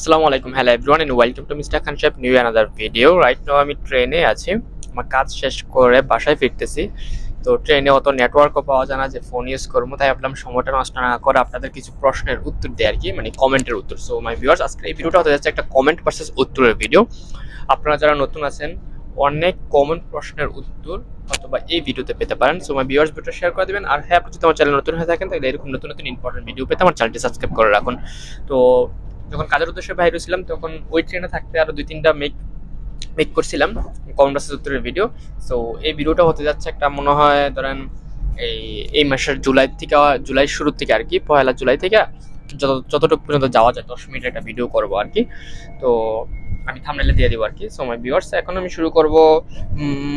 আসসালামু আলাইকুম। Hello everyone and welcome to mister Khan সাহেব new another video right now আমি ট্রেনে আছি। আমার কাজ শেষ করে বাসায় ফিরতেছি। তো ট্রেনে অত নেটওয়ার্কও পাওয়া যায় না যে ফোন ইউজ করব। তাই ভাবলাম সময়টা নষ্ট না করে আপনাদের কিছু প্রশ্নের উত্তর দেয় আর কি মানে কমেন্টের উত্তর। সো মাই ভিউয়ার্স আজকে এই ভিডিওটা হতে যাচ্ছে একটা কমেন্ট ভার্সেস উত্তরের ভিডিও আপনারা যারা নতুন আছেন, অনেক কমন প্রশ্নের উত্তর অথবা এই ভিডিওতে পেতে পারেন। So my viewers video share করে দেবেন। আর হ্যাঁ আপনি যদি আমার চ্যানেল নতুন হয়ে থাকেন, তাহলে এরকম নতুন নতুন ইম্পর্টেন্ট ভিডিও পেতে আমার চ্যানেলটি সাবস্ক্রাইব করে রাখুন। তো যখন কাজের উদ্দেশ্যে বাইরে ছিলাম, তখন ওই ট্রেনে থাকতে আরও দুই, তিনটা মেক মেক করছিলাম কমরাসের উত্তরের ভিডিও সো এই ভিডিওটা হতে যাচ্ছে একটা মনে হয় ধরেন এই এই মাসের জুলাই থেকে, জুলাই শুরুর থেকে আর কি, পয়লা জুলাই থেকে যত, যতটুকু পর্যন্ত যাওয়া যায়, দশ মিনিট একটা ভিডিও করব আর কি। তো আমি থামনেলে দিয়ে দিব আর কি সো মাই ভিউয়ার্স এখন আমি শুরু করব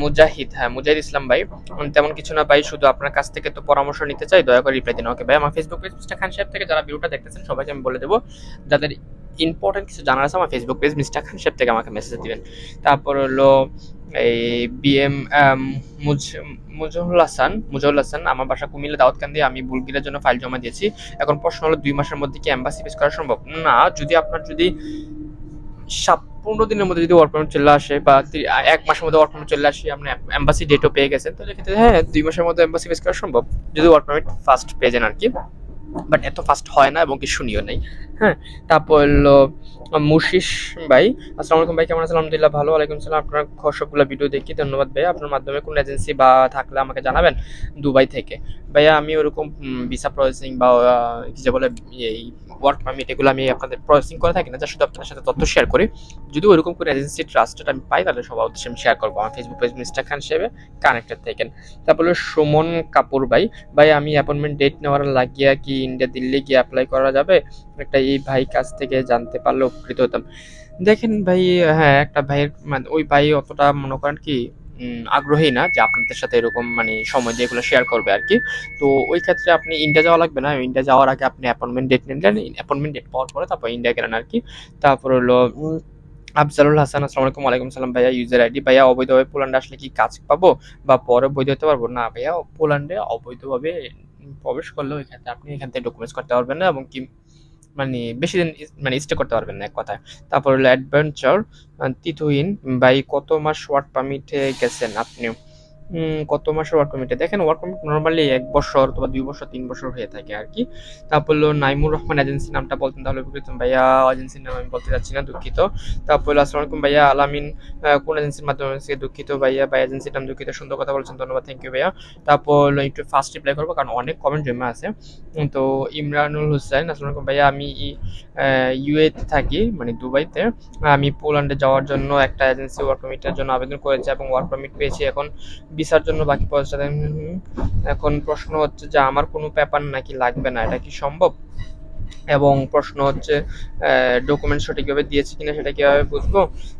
মুজাহিদ। হ্যাঁ মুজাহিদ ইসলাম ভাই। তেমন কিছু না ভাই শুধু আপনার কাছ থেকে তো পরামর্শ নিতে চাই, দয়া করে রিপ্লাই দিন ওকে ভাই, আমার ফেসবুক পেজ মিস্টার খান সাহেব থেকে যারা ভিডিওটা দেখতেছেন, সবাইকে আমি বলে দেবো, যাদের ইম্পর্টেন্ট কিছু জানার আছে, আমার ফেসবুক পেজ মিস্টার খান সাহেব থেকে আমাকে মেসেজ দিবেন। তারপর হলো এই বিএম মুজহুল হাসান মুজহুল হাসান, আমার বাসা কুমিল্লা, দাউদকান্দি, আমি বুলগিরের জন্য ফাইল জমা দিয়েছি। এখন প্রশ্ন হলো, দুই মাসের মধ্যে কি এম্বাসি ফেস করা সম্ভব? না, যদি আপনার যদি পনেরো দিনের মধ্যে যদি ওয়ার্ক পারমিট চলে আসে বা এক মাসের মধ্যে ওয়ার্ক পারমিট চলে আসে, আপনি এম্বাসি ডেটও পেয়ে গেছেন, তাহলে ক্ষেত্রে হ্যাঁ দুই মাসের মধ্যে এম্বাসি ফেস করা সম্ভব। যদি ওয়ার্ক পারমিট ফার্স্ট পেয়ে যান আর কি বাট এত ফাস্ট হয় না এবং কি শুনিও নাই। হ্যাঁ তারপর হলো মুশিস ভাই, আসসালামু আলাইকুম ভাই, কেমন আছেন? আলহামদুলিল্লাহ ভালো, ওয়ালাইকুম সালাম। আপনার সবগুলো ভিডিও দেখি, ধন্যবাদ ভাই। আপনার মাধ্যমে কোন এজেন্সি বা থাকলে আমাকে জানাবেন দুবাই থেকে। ভাইয়া, আমি ওরকম ভিসা প্রসেসিং বা কি যে বলে, এই ওয়ার্ক পারমিট এগুলো আমি আপনাদের প্রসেসিং করে থাকি না যা শুধু আপনার সাথে তথ্য শেয়ার করি। যদি ওরকম কোনো এজেন্সি ট্রাস্টেড আমি পাই, তাহলে সবার উদ্দেশ্যে আমি শেয়ার করব। আমার ফেসবুক পেজ মিস্টার খান হিসেবে কানেক্টেড থাকেন। তারপর সুমন কাপুর ভাই। ভাই, আমি অ্যাপয়েন্টমেন্ট ডেট নেওয়ার লাগিয়া কি ইন্ডিয়া দিল্লি গিয়ে অ্যাপ্লাই করা যাবে? একটা এই ভাই কাছ থেকে জানতে পারলে উপকৃত হতাম। দেখেন ভাই হ্যাঁ একটা ভাইয়ের মানে ওই ভাই অতটা মনে করেন কি আগ্রহী না যে আপনাদের সাথে এরকম মানে সময় দিয়ে এগুলো শেয়ার করবে আর কি। তো ওই ক্ষেত্রে আপনি ইন্ডিয়া যাওয়া লাগবে না। ইন্ডিয়া যাওয়ার আগে আপনি অ্যাপয়েন্টমেন্ট ডেট নিলেন অ্যাপয়েন্টমেন্ট ডেট পাওয়ার পরে তারপর ইন্ডিয়া গেলেন আর কি। তারপর হলো আফজালুল হাসান, আসসালামু আলাইকুম, ওয়ালাইকুম সালাম ভাইয়া ইউজার আইডি ভাইয়া, অবৈধভাবে পোল্যান্ডে আসলে কি কাজ পাবো বা পরে বৈধ হতে পারব? না, ভাইয়া, পোল্যান্ডে অবৈধভাবে প্রবেশ করলে ওই ক্ষেত্রে আপনি এখান থেকে ডকুমেন্টস করতে পারবেন না এবং কি মানে বেশি দিন মানে স্টে করতে পারবেন না এক কথায়। তারপর হলো অ্যাডভেঞ্চার তিতুহিন ভাই কত মাস ওয়ার্ক পারমিটে গেছেন আপনি কত মাসের ওয়ার্ক পারমিটে দেখেন ওয়ার্ক পারমিট নর্মালি এক বছর অথবা দুই বছর, তিন বছর হয়ে থাকে আর কি। তারপর হলো নাইমুর রহমান এজেন্সি নামটা বলতেন, তাহলে উপকৃত ভাইয়া এজেন্সির নাম আমি বলতে চাচ্ছি না, দুঃখিত। তারপর হলো আসসালামু আলাইকুম ভাইয়া, আলামিন কোন এজেন্সির মাধ্যমে? দুঃখিত ভাইয়া ভাই এজেন্সির নাম দুঃখিত, সুন্দর কথা বলছেন, ধন্যবাদ থ্যাংক ইউ ভাইয়া। তারপর হলো একটু ফার্স্ট রিপ্লাই করব, কারণ অনেক কমেন্ট জমা আছে। তো ইমরানুল হোসেন, আসসালামু আলাইকুম ভাইয়া, আমি ইউএতে থাকি মানে দুবাইতে। আমি পোল্যান্ডে যাওয়ার জন্য একটা এজেন্সি ওয়ার্ক পারমিটের জন্য আবেদন করেছি এবং ওয়ার্ক পারমিট পেয়েছি। এখন ভিসার জন্য বাকি পয়সা এখন প্রশ্ন হচ্ছে যে আমার কোনো পেপার নাকি লাগবে না, এটা কি সম্ভব? এবং প্রশ্ন হচ্ছে ডকুমেন্ট সঠিকভাবে দিয়েছি কিনা সেটা কীভাবে বুঝব?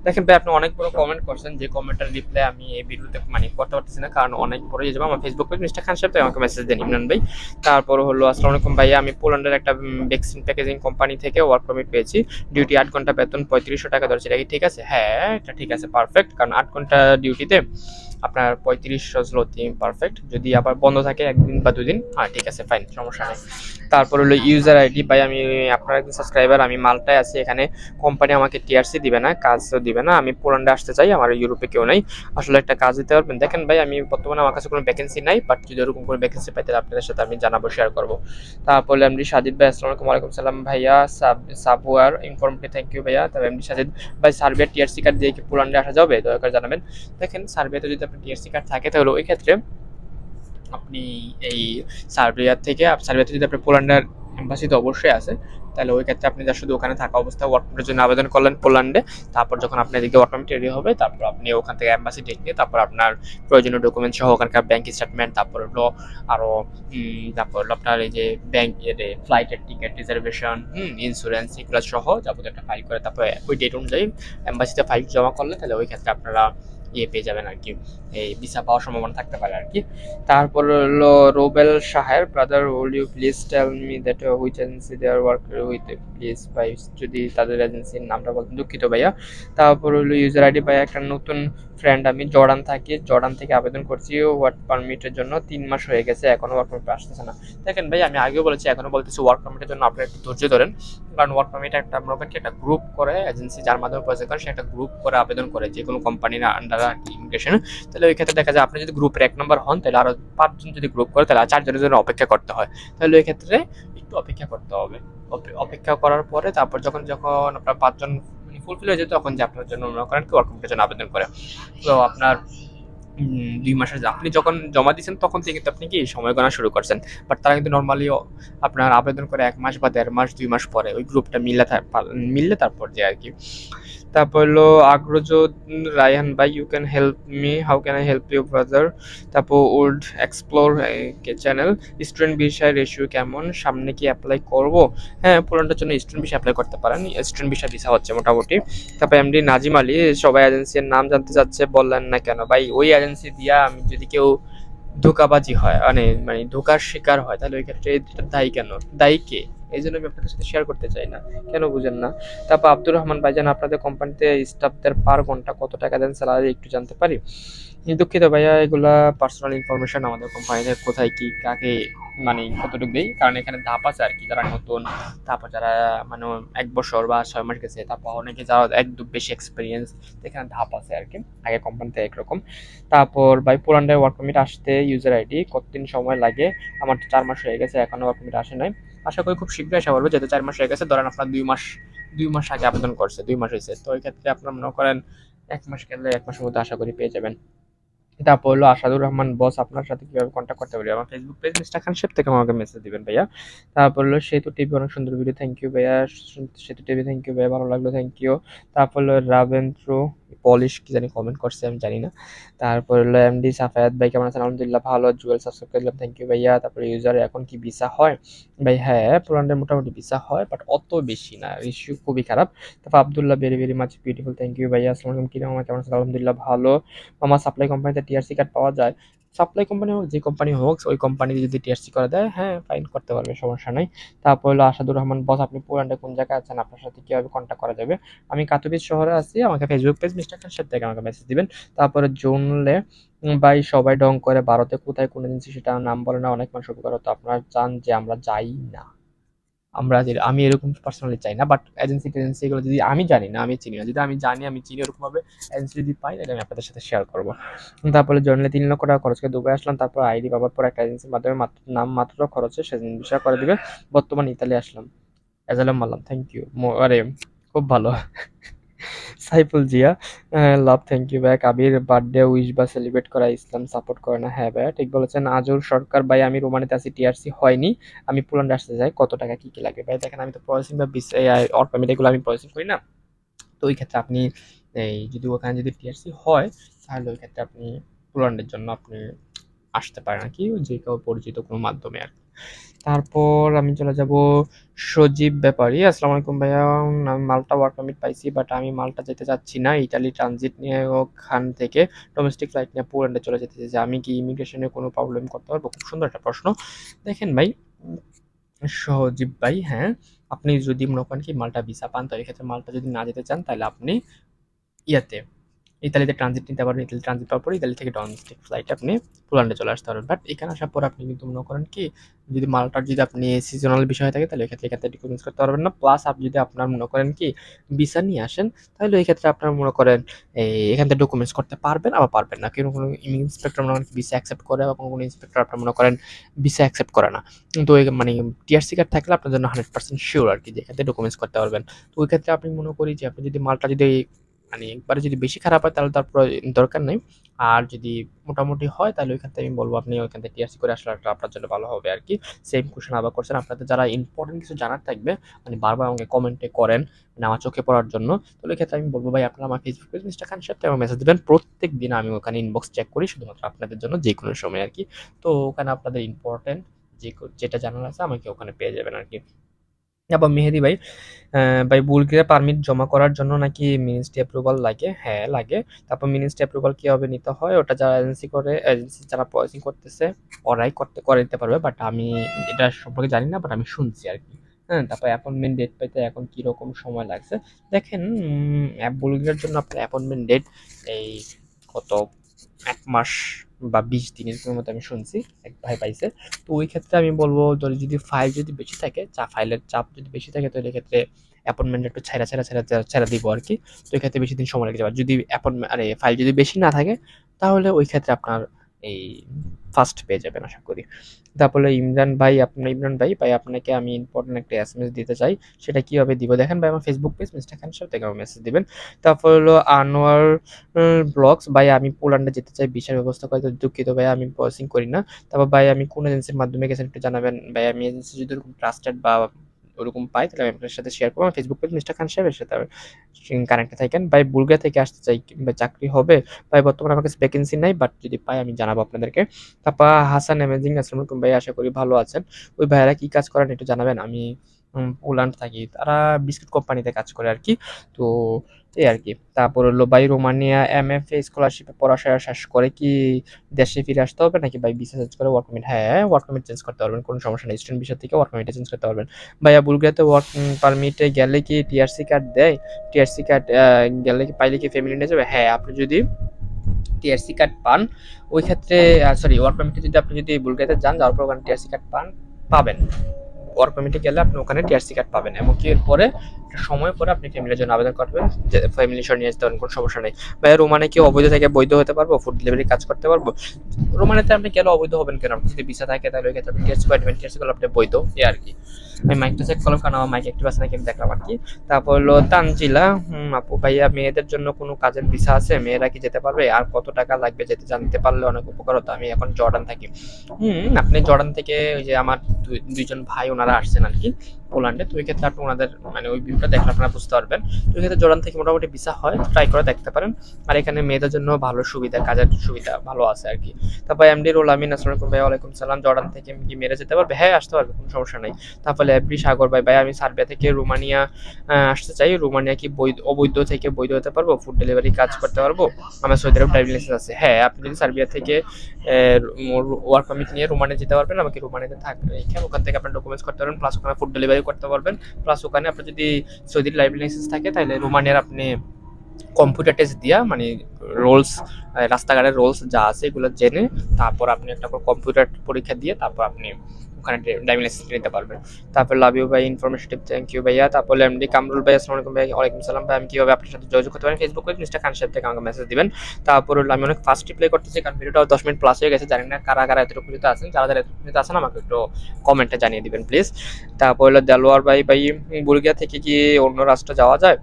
দেখেন ভাই, আপনি অনেক বড় কমেন্ট করছেন, যে কমেন্টের রিপ্লাই আমি এই ভিডিওতে মানে করতে পারতেছি না, কারণ অনেক বড় হয়ে যাবে। আমার ফেসবুক পেজ মিস্টার খান সাহেব আমাকে মেসেজ দেন, ইমরান ভাই। তারপর হলো আসসালামু আলাইকুম ভাইয়া, আমি পোল্যান্ডের একটা ভ্যাকসিন প্যাকেজিং কোম্পানি থেকে ওয়ার্ক পারমিট পেয়েছি। ডিউটি আট ঘণ্টা বেতন, পঁয়ত্রিশশো টাকা ধরছে। এটা কি ঠিক আছে? হ্যাঁ এটা ঠিক আছে পারফেক্ট কারণ আট ঘণ্টা ডিউটিতে আপনার পঁয়ত্রিশশো স্লোতি পারফেক্ট যদি আবার বন্ধ থাকে একদিন বা দুদিন হ্যাঁ ঠিক আছে ফাইন সমস্যা নেই। তারপর হলো ইউজার আইডি ভাই, আমি, আপনার একজন সাবস্ক্রাইবার আমি মালটায় আছি, এখানে কোম্পানি আমাকে টিআরসি দিবে না কাজও দিবে না। আমি পোল্যান্ডে আসতে চাই, আমার ইউরোপে কেউ নাই। আসলে একটা কাজ দিতে পারবেন। দেখেন ভাই, আমি বর্তমানে আমার কাছে কোনো ভ্যাকেন্সি নাই বাট যদি ওরকম কোনো ভ্যাকেন্সি পাই, তাহলে আপনাদের সাথে আমি জানাব শেয়ার করব। তারপর এমডি সাজিদ ভাই, আসসালামু আলাইকুম। সালাম ভাইয়া, সাব সাবুয়ার ইনফর্মটি থ্যাংক ইউ ভাইয়া। তবে এমডি সাজিদ ভাই সার্বিয়ার টিআরসি কার্ড দিয়ে কি পোল্যান্ডে আসা যাবে? দয়া করে জানাবেন। দেখেন সার্বিয়াতে যদি আপনার টিআরসি কার্ড থাকে, তাহলে ওই ক্ষেত্রে আপনি এই সার্বিয়া থেকে, সার্বিয়াতে যদি আপনার পোল্যান্ডের এম্বাসি তো অবশ্যই আছে, তাহলে ওই ক্ষেত্রে আপনি যা শুধু ওখানে থাকা অবস্থায় ওয়ার্ক পারমিটের জন্য আবেদন করলেন পোল্যান্ডে, তারপর যখন আপনার এদিকে ওয়ার্ক পারমিট রেডি হবে, তারপর আপনি ওখান থেকে এম্বাসি ডেট নিয়ে, তারপর আপনার প্রয়োজনীয় ডকুমেন্ট সহ ওখানকার ব্যাংক স্টেটমেন্ট তারপর হলো আরও তারপর হলো আপনার এই যে ব্যাংক ফ্লাইটের টিকিট রিজার্ভেশন হুম ইন্স্যুরেন্স এগুলো সহ যাবতীয় একটা ফাইল করে, তারপর ওই ডেট অনুযায়ী এম্বাসিতে ফাইল জমা করলে, তাহলে ওই ক্ষেত্রে আপনারা ইয়ে পেয়ে যাবেন আর কি। এই ভিসা পাওয়ার সম্ভাবনা থাকতে পারে আর কি। তারপর হলো রোবেল শাহের brother will you please tell me that which agency they are work with please ভাই, যদি তাদের এজেন্সির নামটা বলতেন, দুঃখিত ভাইয়া। তারপর হলো ইউজার আইডি ভাইয়া, একটা নতুন ফ্রেন্ড আমি, জর্ডান থাকি। জর্ডান থেকে আবেদন করছি ওয়ার্ক পারমিটের জন্য। তিন মাস হয়ে গেছে, এখনও ওয়ার্ক পারমিট আসতেছে না। দেখেন ভাই, আমি আগেও বলেছি, এখনও বলতেছি ওয়ার্ক পারমিটের জন্য আপনি একটু ধৈর্য ধরেন। কারণ ওয়ার্ক পারমিট একটা করেন একটা গ্রুপ করে এজেন্সি যার মাধ্যমে প্রসেস করে সে একটা গ্রুপ করে আবেদন করে। যে কোনো কোম্পানির আন্ডারে ইমিগ্রেশন তাহলে ওই ক্ষেত্রে দেখা যায় আপনি যদি গ্রুপের এক নম্বর হন, তাহলে আরও পাঁচজন যদি গ্রুপ করে, তাহলে চারজনের জন্য অপেক্ষা করতে হয়। তাহলে ওই ক্ষেত্রে একটু অপেক্ষা করতে হবে। অপেক্ষা করার পরে তারপর যখন যখন আপনার পাঁচজন মানে ফুলফিল হয়ে যায়, তখন যে আপনার জন্য মনে করেন কি ওয়ার্ক আবেদন করে। তো আপনার দুই মাসের আপনি যখন জমা দিয়েছেন, তখন থেকে কিন্তু আপনি কি সময় গণনা শুরু করছেন? বাট তারা কিন্তু নর্মালি আপনার আবেদন করে এক মাস বা দেড় মাস, দুই মাস পরে ওই গ্রুপটা মিললে মিললে তারপর যে আর কি। তারপর হলো আগ্রজ রায়হান ভাই you can help me how can I help you brother তারপর ওল্ড এক্সপ্লোর চ্যানেল স্টুডেন্ট বিষয় রেশিও কেমন? সামনে কি অ্যাপ্লাই করব? হ্যাঁ পুরানটার জন্য স্টুডেন্ট বিষয় অ্যাপ্লাই করতে পারেন। স্টুডেন্ট বিষয় ভিসা হচ্ছে মোটামুটি। তারপর এমডি নাজিম আলী, সবাই এজেন্সির নাম জানতে চাচ্ছে, বললেন না কেন? ভাই, ওই এজেন্সি দিয়া আমি যদি কেউ ধোকাবাজি হয় মানে মানে ধোকার শিকার হয়, তাহলে ওই ক্ষেত্রে দায়ী কেন? দায়ী কে? এই জন্য আমি আপনাদের সাথে শেয়ার করতে চাই না। কেন বুঝেন না? তারপর আব্দুর রহমান ভাইজান আপনাদের কোম্পানিতে স্টাফদের পার ঘণ্টা কত টাকা দেন স্যালারি একটু জানতে পারি? দুঃখিত ভাইয়া, এগুলা পার্সোনাল ইনফরমেশন আমাদের কোম্পানিতে কোথায় কি, কাকে মানে কতটুকু দেই কারণ এখানে ধাপ আছে আর কি, যারা নতুন, তারপর যারা মানে এক বছর বা ছয় মাস গেছে, তারপর অনেকে যারা একদম বেশি এক্সপিরিয়েন্স এখানে ধাপ আছে আর কি, আগে কোম্পানিতে একরকম। তারপর বাই পোল্যান্ডের ওয়ার্ক পারমিট আসতে ইউজার আইডি কতদিন সময় লাগে? আমার তো চার মাস হয়ে গেছে, এখনও ওয়ার্ক পারমিট আসে নাই। আশা করি খুব শীঘ্রই আসা পারবে যেহেতু চার মাস হয়ে গেছে, ধরেন আপনার দুই মাস দুই মাস আগে আবেদন করছে, দুই মাস হয়েছে। তো এই ক্ষেত্রে আপনার মনে করেন এক মাস গেলে এক মাসের মধ্যে আশা করি পেয়ে যাবেন। তারপর হলো আসাদুর রহমান বস আপনার সাথে কীভাবে কন্ট্যাক্ট করতে পারি? আমার ফেসবুক পেজ মিস্টার খান শেপ থেকে আমাকে মেসেজ দিবেন ভাইয়া। তারপর হলো সেতু টিভি অনেক সুন্দর ভিডিও থ্যাংক ইউ ভাইয়া। সেতু টিভি থ্যাংক ইউ ভাইয়া, ভালো লাগল থ্যাংক ইউ তারপর হলো রাবেন্দ্র পলিশ কি জানি কমেন্ট করছে আমি জানি না। তারপর হলো এমডি সাফায়াত ভাই, কেমন আছেন? আলহামদুলিল্লাহ ভালো জুয়েল সাবস্ক্রাইব করে দিলাম থ্যাংক ইউ ভাইয়া। তারপরে ইউজার এখন কি ভিসা হয়? ভাই হ্যাঁ পুরানদের মোটামুটি ভিসা হয় বাট অত বেশি না ইস্যু খুবই খারাপ। তারপর Abdullah very very much beautiful thank you ভাইয়া। আসসালামু আলাইকুম কীরকম কেমন আছেন? আলহামদুলিল্লাহ ভালো। আমার সাপ্লাই কোম্পানিতে টিআরসি কার্ড পাওয়া যায়। সাপ্লাই কোম্পানি হোক, যে কোম্পানি হোক, ওই কোম্পানিতে যদি টিআরসি করে দেয় হ্যাঁ ফাইন করতে পারবে, সমস্যা নাই। তারপর হলো আসাদুর রহমান বস আপনি পুরানটা কোন জায়গায় আছেন, আপনার সাথে কীভাবে কন্ট্যাক্ট করা যাবে? আমি কাতুবিজ শহরে আছি, আমাকে ফেসবুক পেজ মিস্টার খান সাথে আমাকে মেসেজ দিবেন। তারপরে জুনলে ভাই সবাই ডং করে ভারতে কোথায় কোন এজেন্সি সেটা নাম বলে না, অনেক মানুষ উপকার হতো আপনারা চান যে আমরা যাই না। আমরা আমি এরকম পার্সোনালি চাই না বাট এজেন্সি টেজেন্সি এগুলো যদি আমি জানি না, আমি চিনি না। যদি আমি জানি, আমি চিনি ওরকমভাবে এজেন্সি যদি পাই, তাহলে আমি আপনাদের সাথে শেয়ার করব। তারপরে জন্মে তিন লক্ষ টাকা খরচ করে দুবাই আসলাম, তারপর আইডি পাওয়ার পর একটা এজেন্সির মাধ্যমে মাত্র, নাম মাত্র খরচে সেদিন বিষয় করে দেবে। বর্তমান ইতালি আসলাম। এজালাম মাল্লাম থ্যাংক ইউ আরে, খুব ভালো। Saiful Zia love thank you ভাই। আবির বার্থডে উইশ বা সেলিব্রেট করা ইসলাম সাপোর্ট করে না। হ্যাঁ ভাই, ঠিক বলেছেন। আজর সরকার, ভাই, আমি রোমানিতে আছি টিআরসি হয়নি। আমি পোল্যান্ডে আসতে চাই কত টাকা, কি কি লাগে, ভাই? দেখেন, আমি তো প্রসেসিং বা অর পেমেন্ট এগুলো আমি প্রসেসিং করি না। তো ওই ক্ষেত্রে আপনি, এই, যদি ওখানে যদি টিআরসি হয়, তাহলে ওই ক্ষেত্রে আপনি পোল্যান্ডের জন্য আপনি আসতে পারেন আর কি। যে কেউ পরিচিত কোনো মাধ্যমে আর কি। তারপর আমি চলে যাব সজীব ব্যাপারী। আসসালামু আলাইকুম ভাইয়া। আমি মালটা ওয়ার্ক পারমিট পাইছি বাট আমি মালটা যেতে চাচ্ছি না। ইটালি ট্রানজিট নিয়ে ওখান থেকে ডোমেস্টিক ফ্লাইট নিয়ে পোল্যান্ডে চলে যেতে চাইছি। আমি কি ইমিগ্রেশনে কোনো প্রবলেম করতে পারব? খুব সুন্দর একটা প্রশ্ন। দেখেন ভাই, সজীব ভাই হ্যাঁ আপনি যদি মনে করেন কি মালটা ভিসা পান, তো ক্ষেত্রে মালটা যদি না যেতে চান, তাহলে আপনি ইয়াতে ইতালিতে ট্রানজিট নিতে পারবেন, ইতালি ট্রানজিট পাওয়ার পরে ইতালি থেকে ডোমেস্টিক ফ্লাইট আপনি পোল্যান্ডে চলে আসতে পারবেন। বাট এখানে আসার পর আপনি কিন্তু মনে করেন কি, যদি মালটার যদি আপনি সিজনাল বিষয় থাকে, তাহলে এক্ষেত্রে এক্ষেত্রে ডিকুমেন্স করতে পারবেন না। প্লাস আপনি যদি আপনার মনে করেন কি ভিসা নিয়ে আসেন, তাহলে এই ক্ষেত্রে আপনার মনে করেন এখান থেকে ডকুমেন্টস করতে পারবেন আবার পারবেন না। কেউ কোনো ইন্সপেক্টর মনে করেন ভিসা অ্যাকসেপ্ট করে বা কোনো কোনো ইন্সপেক্টর আপনার মনে করেন ভিসা অ্যাকসেপ্ট করে না। তো মানে টিআরসি কার্ড থাকলে আপনার জন্য হান্ড্রেড পার্সেন্ট শিওর আর কি যে এখান থেকে ডকুমেন্টস করতে পারবেন। তো ওই ক্ষেত্রে আপনি মনে করি যে আপনি যদি মালটা যদি মানে একবারে যদি বেশি খারাপ হয় তাহলে তার দরকার নেই। আর যদি মোটামুটি হয় তাহলে ওইখান থেকে আমি বলব আপনি ওইখান থেকে টিআরসি করে আসলে আপনার জন্য ভালো হবে আর কি। সেম কোশ্চেন আবার করছেন, আপনাদের যারা ইম্পর্টেন্ট কিছু জানার থাকবে মানে বারবার আমাকে কমেন্টে করেন মানে আমার চোখে পড়ার জন্য, তাহলে ক্ষেত্রে আমি বলব, ভাই, আপনারা আমার ফেসবুক পেজ মিস্টার খান আমার মেসেজ দেবেন। প্রত্যেক দিন আমি ওখানে ইনবক্স চেক করি, শুধুমাত্র আপনাদের জন্য যে কোনো সময় আর কি। তো ওখানে আপনাদের ইম্পর্টেন্ট যে যেটা জানার আছে আমাকে ওখানে পেয়ে যাবেন আর কি। তারপর মেহেদি ভাই ভাই বুলগেরিয়া পারমিট জমা করার জন্য নাকি মিনিস্ট্রি অ্যাপ্রুভাল লাগে? হ্যাঁ লাগে। তারপর মিনিস্ট্রি অ্যাপ্রুভাল কীভাবে নিতে হয়? ওটা যারা এজেন্সি করে এজেন্সি যারা প্রসেসিং করতেছে, ওরাই করতে, করে দিতে পারবে। বাট আমি এটা সম্পর্কে জানি না বাট আমি শুনছি আর কি। হ্যাঁ তারপর অ্যাপয়েন্টমেন্ট ডেট পেতে এখন কীরকম সময় লাগছে? দেখেন অ্যাপ বুলগেরিয়ার জন্য আপনার অ্যাপয়েন্টমেন্ট ডেট এই কত? এক মাস বা বিশ দিনের মতো আমি শুনছি, এক ভাই পাইছে। তো ওই ক্ষেত্রে আমি বলব যদি যদি ফাইল যদি বেশি থাকে, চা ফাইলের চাপ যদি বেশি থাকে, তো এক্ষেত্রে ক্ষেত্রে অ্যাপয়েন্টমেন্ট একটু ছেড়া ছেড়া ছেড়া ছেড়া দিব আর কি। তো এই ক্ষেত্রে বেশি দিন সময় লেগে যাবে। যদি অ্যাপয়েন্টমেন্ট আরে ফাইল যদি বেশি না থাকে, তাহলে ওই ক্ষেত্রে আপনার এই ফার্স্ট পেয়ে যাবেন, আশা করি। তারপরে ইমরান ভাই, আপনার ইমরান ভাই ভাই, আপনাকে আমি ইম্পর্টেন্ট একটা এস দিতে চাই। সেটা কীভাবে দিব? দেখেন ভাই, আমার ফেসবুক পেজ মিস্টার খান সাহেব থেকে আমার মেসেজ দিবেন। তারপর হলো আনোয়ার ব্লগস ভাই, আমি পোল্যান্ডে যেতে চাই ভিসার ব্যবস্থা করতে দুঃখিত ভাই, আমি প্রসেসিং করি না। তারপর ভাই, আমি কোন এজেন্সির মাধ্যমে গেছেন একটু জানাবেন। ভাই, আমি এজেন্সি যদি ট্রাস্টেড বা ওরকম পাই, তাহলে আমি আপনার সাথে শেয়ার করব। ফেসবুক পেজ মিস্টার খান সাহেবের সাথে কানেক্টে থাকেন। ভাই বুলগা থেকে আসতে চাই কিংবা চাকরি হবে, ভাই বর্তমানে আমার কাছে ভ্যাকেন্সি নাই বাট যদি পাই আমি জানাব আপনাদেরকে। তারপর হাসান অ্যামেজিং আসলাম ভাই, আশা করি ভালো আছেন। ওই ভাইয়েরা কী কাজ করেন একটু জানাবেন, আমি পোল্যান্ড থাকি। তারা বিস্কুট কোম্পানিতে কাজ করে আর কি তো এই আর কি। তারপর হলো ভাই রোমানিয়া এম এফ স্কলারশিপে পড়াশোনা শেষ করে কি দেশে ফিরে আসতে হবে নাকি ভাই ভিসা চেঞ্জ করে ওয়ার্ক পারমিট হ্যাঁ ওয়ার্ক পারমিট চেঞ্জ করতে পারবেন, কোনো সমস্যা নেই। স্টুডেন্ট ভিসা থেকে ওয়ার্ক পারমিটে চেঞ্জ করতে পারবেন। ভাইয়া বুলগেরিয়াতে ওয়ার্ক পারমিটে গেলে কি টিআরসি কার্ড দেয়? টিআরসি কার্ড গেলে কি পাইলে কি ফ্যামিলি নিয়ে যাবে? হ্যাঁ আপনি যদি টিআরসি কার্ড পান, ওই ক্ষেত্রে সরি ওয়ার্ক পারমিটে যদি আপনি যদি বুলগেরিয়াতে যান, যাওয়ার পর টিআরসি কার্ড পান, পাবেন। ওয়ার্ক পারমিটে গেলে আপনি ওখানে টিআরসি কার্ড পাবেন এবং কি এরপরে সময় পরে আপনি ফ্যামিলির জন্য আবেদন করবেন, যে ফ্যামিলি সহ নিয়ে যেতে কোনো সমস্যা নেই। ভাই রোমানে কি অবৈধ থেকে বৈধ হতে পারব? ফুড ডেলিভারি কাজ করতে পারব? রোমানেতে আপনি গেলে অবৈধ হবেন কেন? আপনি যদি ভিসা থাকে তাহলে ওই ক্ষেত্রে আপনি টিআরসি পাবেন টিআরসি করলে আপনি বৈধ, এ আর কি। আমি মাইকটা চেক করলাম, কারণ আমার মাইক অ্যাক্টিভ আছে নাকি আমি দেখলাম আর কি। তারপর হলো তানজিলা আপু, ভাইয়া, মেয়েদের জন্য কোনো কাজের ভিসা আছে? মেয়েরা কি যেতে পারবে? আর কত টাকা লাগবে যেতে জানতে পারলে অনেক উপকার হতো আমি এখন জর্ডান থাকি। হুম, আপনি জর্ডান থেকে ওই যে আমার দুই- দুইজন ভাই, ওনারা আসছেন আর কি। পোল্যান্ডে। তো ওই ক্ষেত্রে আপনি ওনাদের মানে ওই ভিউটা দেখলে আপনারা বুঝতে পারবেন। তো ওই ক্ষেত্রে জর্ডান থেকে মোটামুটি ভিসা হয় ট্রাই করে দেখতে পারেন। আর এখানে মেয়েদের জন্য ভালো সুবিধা, কাজের সুবিধা ভালো আছে আর কি। তারপর এমডি রোল, আমিন আসসালামাইকুম ভাই, ওয়ালাইকুম সালাম। জর্ডান থেকে কি মেরে যেতে পারবে? হ্যাঁ আসতে পারবে, কোনো সমস্যা নেই। তারপরে এভরি সাগর ভাই ভাই, আমি সার্বিয়া থেকে রোমানিয়া আসতে চাই। রোমানিয়া কি বৈধ, অবৈধ থেকে বৈধ হতে পারব? ফুড ডেলিভারি কাজ করতে পারব? আমার সৌদি আরব ড্রাইভিং লাইসেন্স আছে। হ্যাঁ আপনি যদি সার্বিয়া থেকে ওয়ার্ক পারমিট নিয়ে রোমানিয়া যেতে পারবেন, আমাকে রোমানিয়াতে থাক ওখান থেকে আপনার ডকুমেন্টস করতে পারবেন প্লাস ওখানে ফুড ডেলিভারি করতে পারবেন। প্লাস ওখানে আপনার যদি সৌদির লাইভ লাইসেন্স থাকে, তাহলে রোমানিয়ার আপনি কম্পিউটার টেস্ট দিয়া মানে রোলস রাস্তাঘাটের রোলস যা আছে এগুলো জেনে তারপর আপনি একটা কম্পিউটার পরীক্ষা দিয়ে তারপর আপনি ওখানে ড্রাইভিং লাইসেন্স নিতে পারবেন। তারপর লাভ ইউ ভাই ইনফরমেশন থ্যাংক ইউ ভাইয়া। তারপর এমডি কামরুল ভাই, আসসালামু আলাইকুম ভাই, ওয়ালাইকুম সালাম ভাই। আমি কীভাবে আপনার সাথে যোগাযোগ করতে পারি ফেসবুক পেজ মিস্টার খান সাহেব থেকে আমাকে মেসেজ দিবেন। তারপর আমি অনেক ফাস্ট রিপ্লাই করতেছি কারণ ভিডিওটা দশ মিনিট প্লাস হয়ে গেছে, জানি না কারা কারা এতটুকু পর্যন্ত আছেন। যারা যারা এতটুকু আছেন, আমাকে একটু কমেন্টে জানিয়ে দিবেন প্লিজ তারপর হলো, দেলোয়ার ভাই ভাই বুলগিয়া থেকে কি অন্য রাষ্ট্র যাওয়া যায়?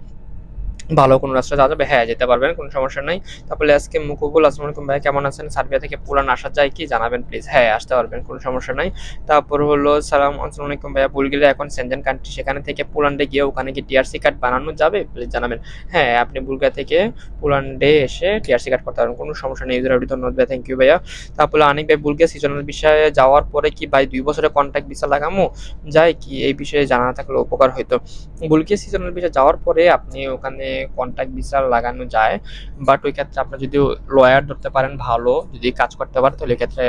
ভালো কোনো রাস্তা যাওয়া যাবে হ্যাঁ যেতে পারবেন, কোনো সমস্যা নাই। তারপরে আজকে মুকুবুল, আসসালামু ভাই, কেমন আছেন? সার্বিয়া থেকে পুরান আসা যায় কি? জানাবেন প্লিজ হ্যাঁ আসতে পারবেন, কোনো সমস্যা নাই। তারপর হলো, সালাম, আসসালামু আলাইকুম ভাইয়া, বুলগেরিয়া এখন সেনজেন কান্ট্রি সেখানে থেকে পোল্যান্ডে গিয়ে ওখানে কি টিআরসি কার্ড বানানো যাবে? প্লিজ জানাবেন। হ্যাঁ আপনি বুলগেরিয়া থেকে পোল্যান্ডে এসে টিআরসি কার্ড করতে পারবেন, কোনো সমস্যা নেই। ইউজার আইডি ধন্যবাদ ভাই থ্যাংক ইউ ভাইয়া। তারপরে অনেক ভাই, বুলগেরিয়া সিজনাল বিষয়ে যাওয়ার পরে কি ভাই, দুই বছরের কন্ট্যাক্ট ভিসা লাগামো? যায় কি? এই বিষয়ে জানা থাকলে উপকার হইতো। বুলগেরিয়া সিজনাল বিষয়ে যাওয়ার পরে আপনি ওখানে কন্ট্যাক্ট ভিসা লাগানো যায়। বাট ওই ক্ষেত্রে আপনি যদি লয়ার ধরতে পারেন ভালো, যদি কাজ করতে পারেন তাহলে ক্ষেত্রে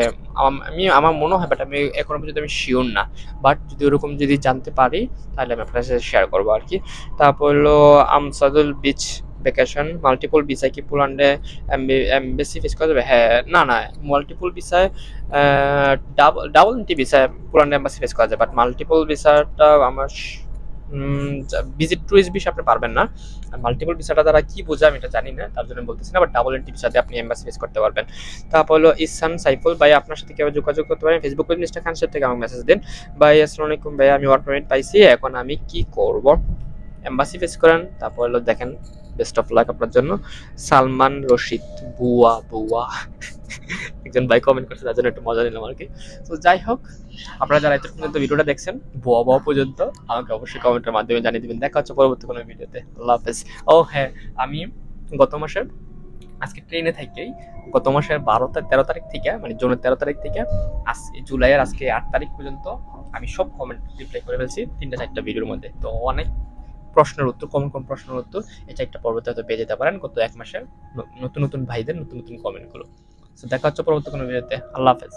আমি আমার মনে হয় বাট আমি এখনও পর্যন্ত আমি শিওর না। বাট যদি ওরকম যদি জানতে পারি, তাহলে আমি আপনার সাথে শেয়ার করব আর কি। তারপর হলো আমসাদুল বিচ ভ্যাকেশন মাল্টিপল ভিসায় কি পোল্যান্ডে বেশি ফেস করা যাবে? হ্যাঁ না না মাল্টিপল ভিসায় ডাবল ডাবল এন্টি ভিসায় পোল্যান্ডে এম্বাসি ফেস করা যায় বাট মাল্টিপল ভিসাটা আমার ভিজিট টু ভিসা আপনি পারবেন না। মাল্টিপল ভিসাটা তারা কি বোঝা আমি এটা জানি না, তার জন্য বলতেছি না বাট ডাবল এন্টি ভিসাতে আপনি এম্বাসি ফেস করতে পারবেন। তারপর হলো ইসান সাইফুল, ভাই আপনার সাথে কেউ যোগাযোগ করতে পারেন? ফেসবুক পেজ মিস্টার খান সাহেব থেকে আমাকে মেসেজ দিন। ভাই, আসসালামু আলাইকুম, ভাই, আমি ওয়ার্ক পারমিট পাইছি, এখন আমি কি করব? এম্বাসি ফেস করেন, তারপর হলো দেখেন বেস্ট অফ লাক আপনার জন্য। সালমান রশিদ, বুয়া বুয়া। একজন ভাই কমেন্ট করছে, তার জন্য একটু মজা নিলাম আর কি। তো যাই হোক, আপনারা যারা এত পর্যন্ত ভিডিওটা দেখছেন, বুয়া বুয়া পর্যন্ত, আমাকে অবশ্যই কমেন্টের মাধ্যমে জানিয়ে দিবেন। দেখা হচ্ছে পরবর্তী কোনো ভিডিওতে। আল্লাহ হাফেজ। ও হ্যাঁ আমি গত মাসে আজকে ট্রেনে থেকেই, গত মাসের বারো তেরো তারিখ থেকে মানে জুনের তেরো তারিখ থেকে আজ জুলাইয়ের আজকে আট তারিখ পর্যন্ত, আমি সব কমেন্ট রিপ্লাই করে ফেলছি তিনটা, চারটা ভিডিওর মধ্যে। তো অনেক প্রশ্নের উত্তর কম কম প্রশ্নের উত্তর, এটা একটা পর্বতে হয়তো পেয়ে যেতে পারেন গত এক মাসের। নতুন নতুন ভাইদের নতুন নতুন কমেন্টগুলো দেখা হচ্ছে পরবর্তী কোনো ভিডিওতে আল্লাহ হাফেজ।